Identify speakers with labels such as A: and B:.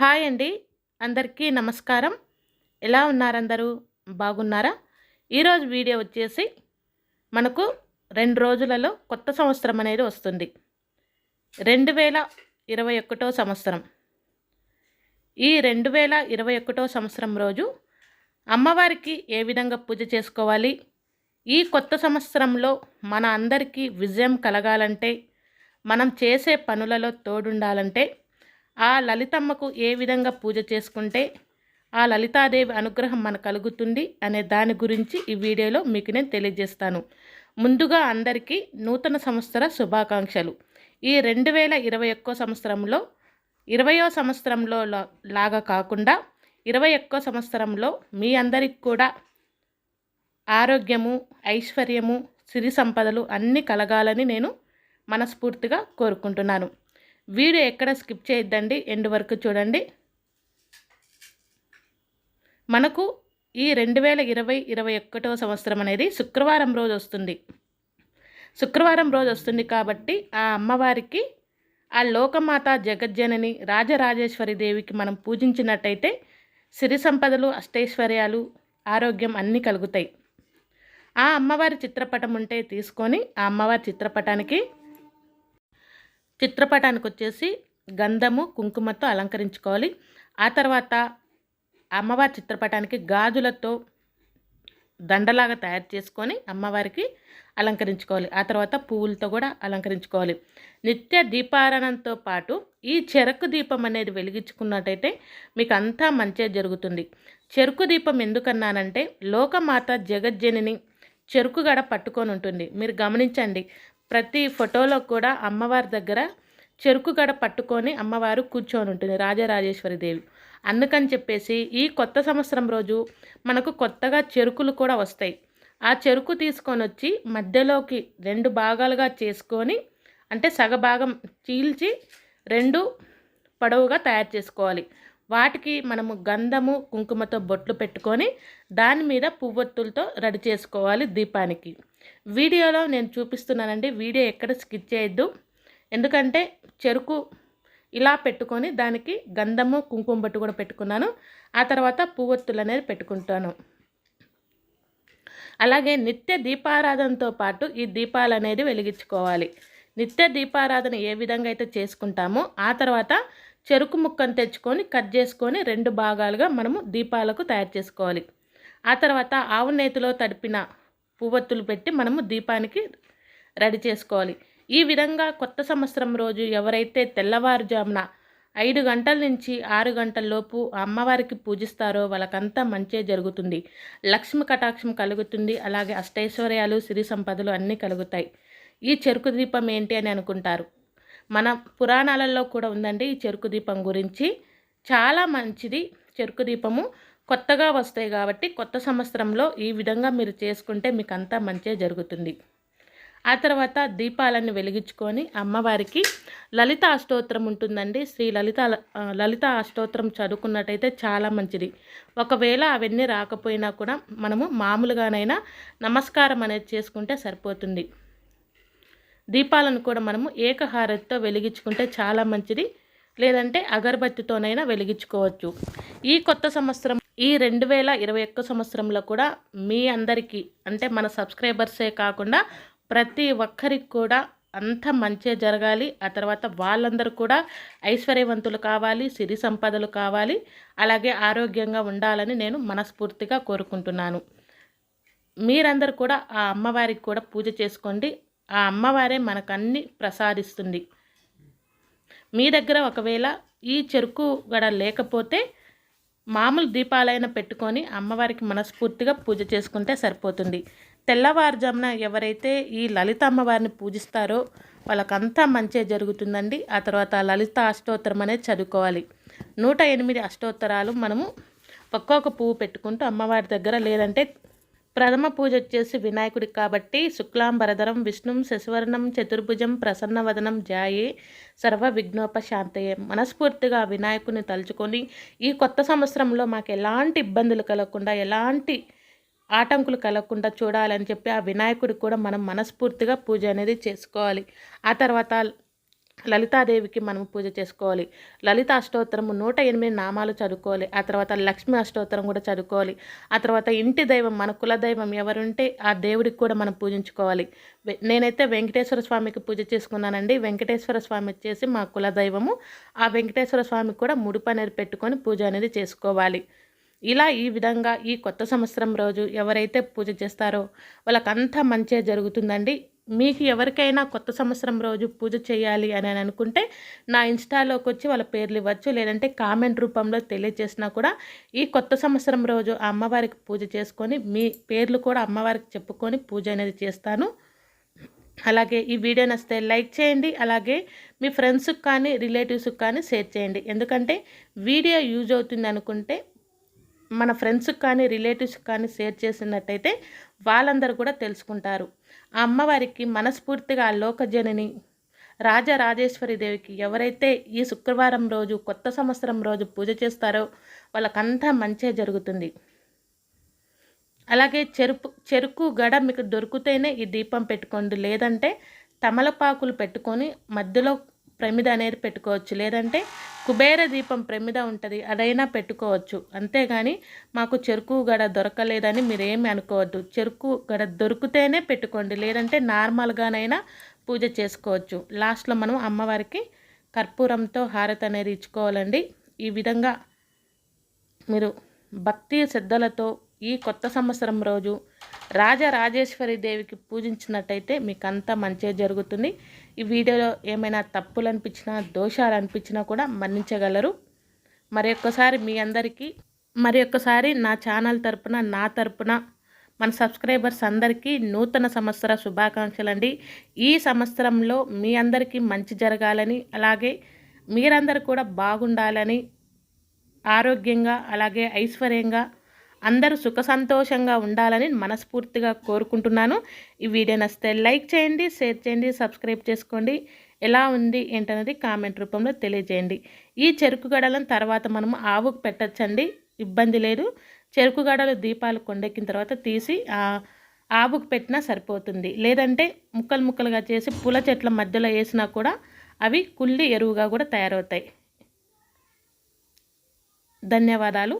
A: Hi అండి. అందరికీ నమస్కారం. ఎలా ఉన్నారందరూ? బాగున్నారా? ఈరోజు వీడియో వచ్చేసి మనకు రెండు రోజులలో కొత్త సంవత్సరం అనేది వస్తుంది. రెండు వేల ఇరవై ఒకటో సంవత్సరం. ఈ రెండు వేల ఇరవై ఒకటో సంవత్సరం రోజు అమ్మవారికి ఏ విధంగా పూజ చేసుకోవాలి? ఈ కొత్త సంవత్సరంలో మన అందరికీ విజయం కలగాలంటే మనం చేసే పనులలో తోడుండాలంటే ఆ లలితమ్మకు ఏ విధంగా పూజ చేసుకుంటే ఆ లలితాదేవి అనుగ్రహం మనకు కలుగుతుంది అనే దాని గురించి ఈ వీడియోలో మీకు నేను తెలియజేస్తాను. ముందుగా అందరికీ నూతన సంవత్సర శుభాకాంక్షలు. ఈ రెండు వేల ఇరవై ఒక్కో సంవత్సరంలో ఇరవయో సంవత్సరంలో లాగా కాకుండా ఇరవై ఒక్కో సంవత్సరంలో మీ అందరికి కూడా ఆరోగ్యము ఐశ్వర్యము సిరి సంపదలు అన్నీ కలగాలని నేను మనస్ఫూర్తిగా కోరుకుంటున్నాను. వీడియో ఎక్కడ స్కిప్ చేయొద్దండి ఎండ్ వరకు చూడండి. మనకు ఈ రెండు వేల ఇరవై ఇరవై ఒకటో సంవత్సరం అనేది శుక్రవారం రోజు వస్తుంది. శుక్రవారం రోజు వస్తుంది కాబట్టి ఆ అమ్మవారికి ఆ లోకమాత జగజ్జనని రాజరాజేశ్వరి దేవికి మనం పూజించినట్టయితే సిరి సంపదలు అష్టైశ్వర్యాలు ఆరోగ్యం అన్నీ కలుగుతాయి. ఆ అమ్మవారి చిత్రపటం ఉంటే తీసుకొని ఆ అమ్మవారి చిత్రపటానికి చిత్రపటానికి వచ్చేసి గంధము కుంకుమతో అలంకరించుకోవాలి. ఆ తర్వాత అమ్మవారి చిత్రపటానికి గాజులతో దండలాగా తయారు చేసుకొని అమ్మవారికి అలంకరించుకోవాలి. ఆ తర్వాత పువ్వులతో కూడా అలంకరించుకోవాలి. నిత్య దీపారణంతో పాటు ఈ చెరకు దీపం అనేది వెలిగించుకున్నట్టయితే మీకు అంతా మంచిగా జరుగుతుంది. చెరుకు దీపం ఎందుకన్నానంటే లోకమాత జగజ్జనిని చెరుకు గడ పట్టుకొని ఉంటుంది. మీరు గమనించండి ప్రతి ఫోటోలో కూడా అమ్మవారి దగ్గర చెరుకు గడ పట్టుకొని అమ్మవారు కూర్చొని ఉంటుంది రాజరాజేశ్వరి దేవి. అందుకని చెప్పేసి ఈ కొత్త సంవత్సరం రోజు మనకు కొత్తగా చెరుకులు కూడా వస్తాయి. ఆ చెరుకు తీసుకొని వచ్చి మధ్యలోకి రెండు భాగాలుగా చేసుకొని అంటే సగభాగం చీల్చి రెండు పొడవుగా తయారు చేసుకోవాలి. వాటికి మనము గంధము కుంకుమతో బొట్లు పెట్టుకొని దాని మీద పువ్వొత్తులతో రెడీ చేసుకోవాలి దీపానికి. వీడియోలో నేను చూపిస్తున్నానండి వీడియో ఎక్కడ స్కిప్ చేయొద్దు. ఎందుకంటే చెరుకు ఇలా పెట్టుకొని దానికి గంధము కుంకుమ బొట్టు కూడా పెట్టుకున్నాను. ఆ తర్వాత పువ్వొత్తులు అనేది పెట్టుకుంటాను. అలాగే నిత్య దీపారాధనతో పాటు ఈ దీపాలు అనేది వెలిగించుకోవాలి. నిత్య దీపారాధన ఏ విధంగా అయితే చేసుకుంటామో ఆ తర్వాత చెరుకు ముక్కను తెచ్చుకొని కట్ చేసుకొని రెండు భాగాలుగా మనము దీపాలకు తయారు చేసుకోవాలి. ఆ తర్వాత ఆవు నేతిలో తడిపిన పువ్వొత్తులు పెట్టి మనము దీపానికి రెడీ చేసుకోవాలి. ఈ విధంగా కొత్త సంవత్సరం రోజు ఎవరైతే తెల్లవారుజామున ఐదు గంటల నుంచి ఆరు గంటలలోపు అమ్మవారికి పూజిస్తారో వాళ్ళకంతా మంచే జరుగుతుంది. లక్ష్మి కటాక్షం కలుగుతుంది. అలాగే అష్టైశ్వర్యాలు సిరి సంపదలు అన్నీ కలుగుతాయి. ఈ చెరుకు దీపం ఏంటి అని అనుకుంటారు. మన పురాణాలలో కూడా ఉందండి ఈ చెరుకు దీపం గురించి. చాలా మంచిది. చెరుకు దీపము కొత్తగా వస్తాయి కాబట్టి కొత్త సంవత్సరంలో ఈ విధంగా మీరు చేసుకుంటే మీకు అంతా మంచే జరుగుతుంది. ఆ తర్వాత దీపాలను వెలిగించుకొని అమ్మవారికి లలిత అష్టోత్తరం ఉంటుందండి. శ్రీ లలిత లలిత అష్టోత్తరం చదువుకున్నట్టయితే చాలా మంచిది. ఒకవేళ అవన్నీ రాకపోయినా కూడా మనము మామూలుగానైనా నమస్కారం అనేది చేసుకుంటే సరిపోతుంది. దీపాలను కూడా మనము ఏకహారతితో వెలిగించుకుంటే చాలా మంచిది. లేదంటే అగరబత్తితోనైనా వెలిగించుకోవచ్చు. ఈ కొత్త సంవత్సరం ఈ రెండు వేల ఇరవై ఒక్క సంవత్సరంలో కూడా మీ అందరికీ అంటే మన సబ్స్క్రైబర్సే కాకుండా ప్రతి ఒక్కరికి కూడా అంత మంచి జరగాలి. ఆ తర్వాత వాళ్ళందరూ కూడా ఐశ్వర్యవంతులు కావాలి సిరి సంపదలు కావాలి అలాగే ఆరోగ్యంగా ఉండాలని నేను మనస్ఫూర్తిగా కోరుకుంటున్నాను. మీరందరూ కూడా ఆ అమ్మవారికి కూడా పూజ చేసుకోండి. ఆ అమ్మవారే మనకు అన్ని ప్రసాదిస్తుంది. మీ దగ్గర ఒకవేళ ఈ చెరుకు గడ లేకపోతే మామూలు దీపాలైనా పెట్టుకొని అమ్మవారికి మనస్ఫూర్తిగా పూజ చేసుకుంటే సరిపోతుంది. తెల్లవారుజామున ఎవరైతే ఈ లలిత అమ్మవారిని పూజిస్తారో వాళ్ళకంతా మంచి జరుగుతుందండి. ఆ తర్వాత లలిత అష్టోత్తరం అనేది చదువుకోవాలి. నూట ఎనిమిది అష్టోత్తరాలు మనము ఒక్కొక్క పువ్వు పెట్టుకుంటూ అమ్మవారి దగ్గర లేదంటే ప్రథమ పూజ వచ్చేసి వినాయకుడికి కాబట్టి శుక్లాంబరధరం విష్ణుం శశివర్ణం చతుర్భుజం ప్రసన్నవదనం జాయే సర్వ విఘ్నోపశాంతయే. మనస్ఫూర్తిగా వినాయకుని తలుచుకొని ఈ కొత్త సంవత్సరంలో మాకు ఎలాంటి ఇబ్బందులు కలగకుండా ఎలాంటి ఆటంకులు కలగకుండా చూడాలని చెప్పి ఆ వినాయకుడికి కూడా మనం మనస్ఫూర్తిగా పూజ అనేది చేసుకోవాలి. ఆ తర్వాత లలితాదేవికి మనం పూజ చేసుకోవాలి. లలిత అష్టోత్తరము నూట ఎనిమిది నామాలు చదువుకోవాలి. ఆ తర్వాత లక్ష్మీ అష్టోత్తరం కూడా చదువుకోవాలి. ఆ తర్వాత ఇంటి దైవం మన కుల దైవం ఎవరుంటే ఆ దేవుడికి కూడా మనం పూజించుకోవాలి. నేనైతే వెంకటేశ్వర స్వామికి పూజ చేసుకున్నానండి. వెంకటేశ్వర స్వామి వచ్చేసి మా కుల దైవము. ఆ వెంకటేశ్వర స్వామికి కూడా ముడుపు అనేది పెట్టుకొని పూజ అనేది చేసుకోవాలి. ఇలా ఈ విధంగా ఈ కొత్త సంవత్సరం రోజు ఎవరైతే పూజ చేస్తారో వాళ్ళకంతా మంచిగా జరుగుతుందండి. మీకు ఎవరికైనా కొత్త సంవత్సరం రోజు పూజ చేయాలి అని అనుకుంటే నా ఇన్స్టాలోకి వచ్చి వాళ్ళ పేర్లు ఇవ్వచ్చు. లేదంటే కామెంట్ రూపంలో తెలియజేసినా కూడా ఈ కొత్త సంవత్సరం రోజు ఆ అమ్మవారికి పూజ చేసుకొని మీ పేర్లు కూడా అమ్మవారికి చెప్పుకొని పూజ అనేది చేస్తాను. అలాగే ఈ వీడియో నచ్చితే లైక్ చేయండి. అలాగే మీ ఫ్రెండ్స్కి కానీ రిలేటివ్స్కి కానీ షేర్ చేయండి. ఎందుకంటే వీడియో యూజ్ అవుతుంది అనుకుంటే మన ఫ్రెండ్స్కి కానీ రిలేటివ్స్కి కానీ షేర్ చేసినట్టయితే వాళ్ళందరూ కూడా తెలుసుకుంటారు. ఆ అమ్మవారికి మనస్ఫూర్తిగా లోకజనని రాజరాజేశ్వరి దేవికి ఎవరైతే ఈ శుక్రవారం రోజు కొత్త సంవత్సరం రోజు పూజ చేస్తారో వాళ్ళకంతా మంచే జరుగుతుంది. అలాగే చెరుపు చెరుకు గడ మీకు దొరికితేనే ఈ దీపం పెట్టుకోండి. లేదంటే తమలపాకులు పెట్టుకొని మధ్యలో ప్రమిద అనేది పెట్టుకోవచ్చు. లేదంటే కుబేర దీపం ప్రమిద ఉంటుంది అదైనా పెట్టుకోవచ్చు. అంతేగాని మాకు చెరుకు గడ దొరకలేదని మీరేమి అనుకోవద్దు. చెరుకు గడ దొరికితేనే పెట్టుకోండి లేదంటే నార్మల్గానైనా పూజ చేసుకోవచ్చు. లాస్ట్లో మనం అమ్మవారికి కర్పూరంతో హారతి అనేది ఇచ్చుకోవాలండి. ఈ విధంగా మీరు భక్తి శ్రద్ధలతో ఈ కొత్త సంవత్సరం రోజు రాజరాజేశ్వరి దేవికి పూజించినట్టయితే మీకు అంతా మంచిగా జరుగుతుంది. ఈ వీడియోలో ఏమైనా తప్పులు అనిపించినా దోషాలు అనిపించినా కూడా మన్నించగలరు. మరి ఒక్కసారి మీ అందరికీ మరి ఒక్కసారి నా ఛానల్ తరపున నా తరపున మన సబ్స్క్రైబర్స్ అందరికీ నూతన సంవత్సర శుభాకాంక్షలు అండి ఈ సంవత్సరంలో మీ అందరికీ మంచి జరగాలని అలాగే మీరందరూ కూడా బాగుండాలని ఆరోగ్యంగా అలాగే ఐశ్వర్యంగా అందరూ సుఖ సంతోషంగా ఉండాలని మనస్ఫూర్తిగా కోరుకుంటున్నాను. ఈ వీడియో నచ్చితే లైక్ చేయండి షేర్ చేయండి సబ్స్క్రైబ్ చేసుకోండి. ఎలా ఉంది ఏంటనేది కామెంట్ రూపంలో తెలియజేయండి. ఈ చెరుకు గడలను తర్వాత మనం ఆవుకు పెట్టచ్చండి. ఇబ్బంది లేదు. చెరుకు గడలు దీపాలు కొండెక్కిన తర్వాత తీసి ఆవుకు పెట్టినా సరిపోతుంది. లేదంటే ముక్కలు ముక్కలుగా చేసి పూల చెట్ల మధ్యలో వేసినా కూడా అవి కుళ్ళి ఎరువుగా కూడా తయారవుతాయి. ధన్యవాదాలు.